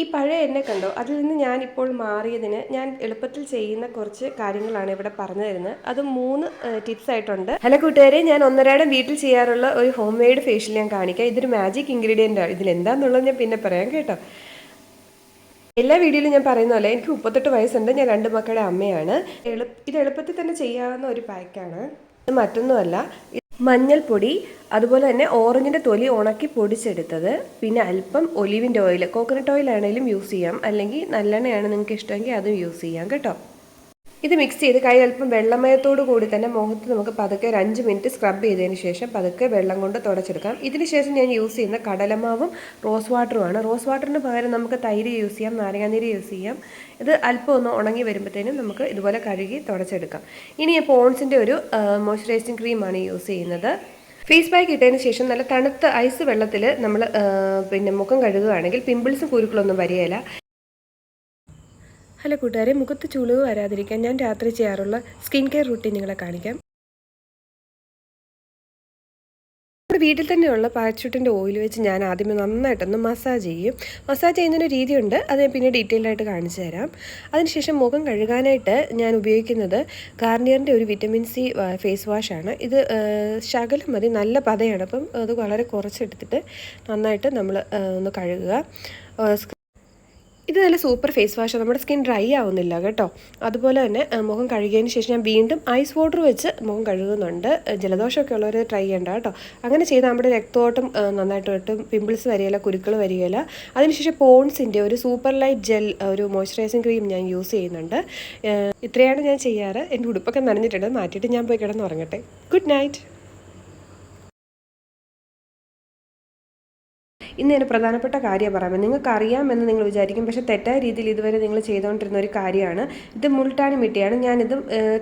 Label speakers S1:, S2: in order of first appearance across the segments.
S1: ഈ പഴയ എന്നെ കണ്ടോ? അതിൽ നിന്ന് ഞാൻ ഇപ്പോൾ മാറിയതിന് ഞാൻ എളുപ്പത്തിൽ ചെയ്യുന്ന കുറച്ച് കാര്യങ്ങളാണ് ഇവിടെ പറഞ്ഞു തരുന്നത്. അത് മൂന്ന് ടിപ്സ് ആയിട്ടുണ്ട്. ഹലോ കൂട്ടുകാരെ ഞാൻ ഒന്നരാടം വീട്ടിൽ ചെയ്യാറുള്ള ഒരു ഹോം മെയ്ഡ് ഫേഷ്യൽ ഞാൻ കാണിക്കാം. ഇതൊരു മാജിക് ഇൻഗ്രീഡിയന്റ് ആണ്. ഇതിലെന്താന്നുള്ളത് ഞാൻ പിന്നെ പറയാം കേട്ടോ. എല്ലാ വീഡിയോയിലും ഞാൻ പറയുന്ന പോലെ എനിക്ക് മുപ്പത്തെട്ട് വയസ്സുണ്ട്. ഞാൻ രണ്ട് മക്കളുടെ അമ്മയാണ്. എളു ഇത് എളുപ്പത്തിൽ തന്നെ ചെയ്യാവുന്ന ഒരു പാക്കാണ് ഇത് മറ്റൊന്നുമല്ല. മഞ്ഞൾപ്പൊടി അതുപോലെ തന്നെ ഓറഞ്ചിന്റെ തൊലി ഉണക്കി പൊടിച്ചെടുത്തത്. പിന്നെ അല്പം ഒലിവിന്റെ ഓയിൽ കോക്കനട്ട് ഓയിൽ ആണെങ്കിലും യൂസ് ചെയ്യാം. അല്ലെങ്കിൽ നല്ലെണ്ണയാണ് നിങ്ങൾക്ക് ഇഷ്ടമെങ്കിൽ അതും യൂസ് ചെയ്യാം കേട്ടോ. ഇത് മിക്സ് ചെയ്ത് കൈ അല്പം വെള്ളമയത്തോടു കൂടി തന്നെ മുഖത്ത് നമുക്ക് പതുക്കെ ഒരു അഞ്ച് മിനിറ്റ് സ്ക്രബ് ചെയ്തതിന് ശേഷം പതുക്കെ വെള്ളം കൊണ്ട് തുടച്ചെടുക്കാം. ഇതിന് ശേഷം ഞാൻ യൂസ് ചെയ്യുന്ന കടലമാവും റോസ് വാട്ടറുമാണ് റോസ് വാട്ടറിന് പകരം നമുക്ക് തൈര് യൂസ് ചെയ്യാം നാരങ്ങാനീര് യൂസ് ചെയ്യാം. ഇത് അല്പം ഒന്ന് ഉണങ്ങി വരുമ്പോഴത്തേനും നമുക്ക് ഇതുപോലെ കഴുകി തുടച്ചെടുക്കാം. ഇനി ഞാൻ പോൺസിന്റെ ഒരു മോയ്സ്ചറൈസിങ് ക്രീമാണ് യൂസ് ചെയ്യുന്നത്. ഫേസ് പാക്ക് ഇട്ടതിന് ശേഷം നല്ല തണുത്ത ഐസ് വെള്ളത്തിൽ നമ്മൾ പിന്നെ മുഖം കഴുകുകയാണെങ്കിൽ പിമ്പിൾസും കുരുക്കളൊന്നും വരികയില്ല. ഹലോ കൂട്ടുകാരെ മുഖത്ത് ചുളിവ് വരാതിരിക്കാൻ ഞാൻ രാത്രി ചെയ്യാറുള്ള സ്കിൻ കെയർ റൂട്ടീൻ നിങ്ങളെ കാണിക്കാം. നമ്മുടെ വീട്ടിൽ തന്നെയുള്ള പാരച്യൂട്ടിന്റെ ഓയിൽ വെച്ച് ഞാൻ ആദ്യമേ നന്നായിട്ടൊന്ന് മസാജ് ചെയ്യും. മസാജ് ചെയ്യുന്നതിന് രീതിയുണ്ട് അത് ഞാൻ പിന്നെ ഡീറ്റെയിൽ ആയിട്ട് കാണിച്ചു തരാം. അതിനുശേഷം മുഖം കഴുകാനായിട്ട് ഞാൻ ഉപയോഗിക്കുന്നത് ഗാർണിയറിന്റെ ഒരു വിറ്റമിൻ സി ഫേസ് വാഷാണ് ഇത് ശകലം മതി നല്ല പതയാണ്. അപ്പം അത് വളരെ കുറച്ചെടുത്തിട്ട് നന്നായിട്ട് നമ്മൾ ഒന്ന് കഴുകുക. ഇത് നല്ല സൂപ്പർ ഫേസ് വാഷ് നമ്മുടെ സ്കിൻ ഡ്രൈ ആവുന്നില്ല കേട്ടോ. അതുപോലെ തന്നെ മുഖം കഴുകിയതിന് ശേഷം ഞാൻ വീണ്ടും ഐസ് വാട്ടർ വെച്ച് മുഖം കഴുകുന്നുണ്ട്. ജലദോഷമൊക്കെ ഉള്ളവർ ട്രൈ ചെയ്യേണ്ട കേട്ടോ. അങ്ങനെ ചെയ്താൽ നമ്മുടെ രക്തോട്ടം നന്നായിട്ട് കിട്ടും പിമ്പിൾസ് വരികയില്ല കുരുക്കൾ വരികയില്ല. അതിനുശേഷം പോൺസിന്റെ ഒരു സൂപ്പർ ലൈറ്റ് ജെൽ ഒരു മോയ്സ്ചറൈസിങ് ക്രീം ഞാൻ യൂസ് ചെയ്യുന്നുണ്ട്. ഇത്രയാണ് ഞാൻ ചെയ്യാറ്. എന്റെ ഉടുപ്പൊക്കെ നനഞ്ഞിട്ടുണ്ട്. മാറ്റിയിട്ട് ഞാൻ പോയി കിടന്ന് ഉറങ്ങട്ടെ ഗുഡ് നൈറ്റ് ഇന്ന് ഞാൻ പ്രധാനപ്പെട്ട കാര്യം പറയാം നിങ്ങൾക്ക് അറിയാമെന്ന് നിങ്ങൾ വിചാരിക്കും. പക്ഷേ തെറ്റായ രീതിയിൽ ഇതുവരെ നിങ്ങൾ ചെയ്തുകൊണ്ടിരുന്ന ഒരു കാര്യമാണ്. ഇത് മുൾട്ടാണി മിട്ടിയാണ്. ഞാനിത്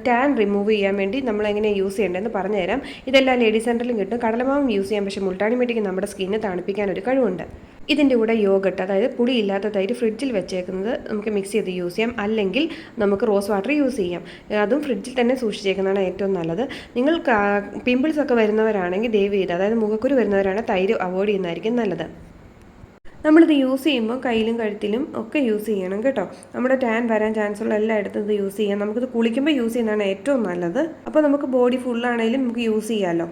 S1: ടാൻ റിമൂവ് ചെയ്യാൻ വേണ്ടി നമ്മൾ എങ്ങനെ യൂസ് ചെയ്യേണ്ടതെന്ന് പറഞ്ഞുതരാം. ഇതെല്ലാം ലേഡീസ് സെന്ററിലും കിട്ടും. കടലമാവും യൂസ് ചെയ്യാം. പക്ഷേ മുൾട്ടാണി മിട്ടിക്ക് നമ്മുടെ സ്കിന്നെ തണുപ്പിക്കാൻ ഒരു കഴിവുണ്ട്. ഇതിന്റെ കൂടെ യോഗട്ട് അതായത് പുളിയില്ലാത്ത തൈര് ഫ്രിഡ്ജിൽ വെച്ചേക്കുന്നത് നമുക്ക് മിക്സ് ചെയ്ത് യൂസ് ചെയ്യാം. അല്ലെങ്കിൽ നമുക്ക് റോസ് വാട്ടർ യൂസ് ചെയ്യാം. അതും ഫ്രിഡ്ജിൽ തന്നെ സൂക്ഷിച്ചേക്കുന്നതാണ് ഏറ്റവും നല്ലത്. നിങ്ങൾ പിമ്പിൾസ് ഒക്കെ വരുന്നവരാണെങ്കിൽ ദയവ് ചെയ്ത് അതായത് മുഖക്കുരു വരുന്നവരാണ് തൈര് അവോയ്ഡ് ചെയ്യുന്നതായിരിക്കും നല്ലത്. നമ്മളിത് യൂസ് ചെയ്യുമ്പോൾ കയ്യിലും കഴുത്തിലും ഒക്കെ യൂസ് ചെയ്യണം കേട്ടോ. നമ്മുടെ ടാൻ വരാൻ ചാൻസ് ഉള്ള എല്ലായിടത്തും ഇത് യൂസ് ചെയ്യാം. നമുക്കിത് കുളിക്കുമ്പോൾ യൂസ് ചെയ്യുന്നതാണ് ഏറ്റവും നല്ലത്. അപ്പോൾ നമുക്ക് ബോഡി ഫുള്ളാണെങ്കിലും നമുക്ക് യൂസ് ചെയ്യാമല്ലോ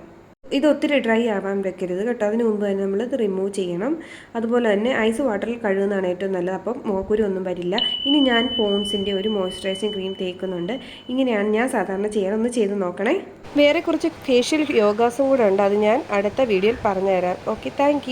S1: ഇത് ഒത്തിരി ഡ്രൈ ആവാൻ വെക്കരുത് കേട്ടോ. അതിന് മുമ്പ് തന്നെ നമ്മൾ ഇത് റിമൂവ് ചെയ്യണം. അതുപോലെ തന്നെ ഐസ് വാട്ടറിൽ കഴുകുന്നതാണ് ഏറ്റവും നല്ലത്. അപ്പം മോക്കുരു ഒന്നും വരില്ല. ഇനി ഞാൻ പോൺസിന്റെ ഒരു മോയ്സ്ചറൈസിങ് ക്രീം തേക്കുന്നുണ്ട്. ഇങ്ങനെയാണ് ഞാൻ സാധാരണ ചെയ്യാറ്. ഒന്ന് ചെയ്ത് നോക്കണേ. വേറെ കുറച്ച് ഫേഷ്യൽ യോഗാസും കൂടെ ഉണ്ട്. അത് ഞാൻ അടുത്ത വീഡിയോയിൽ പറഞ്ഞുതരാം. Okay thank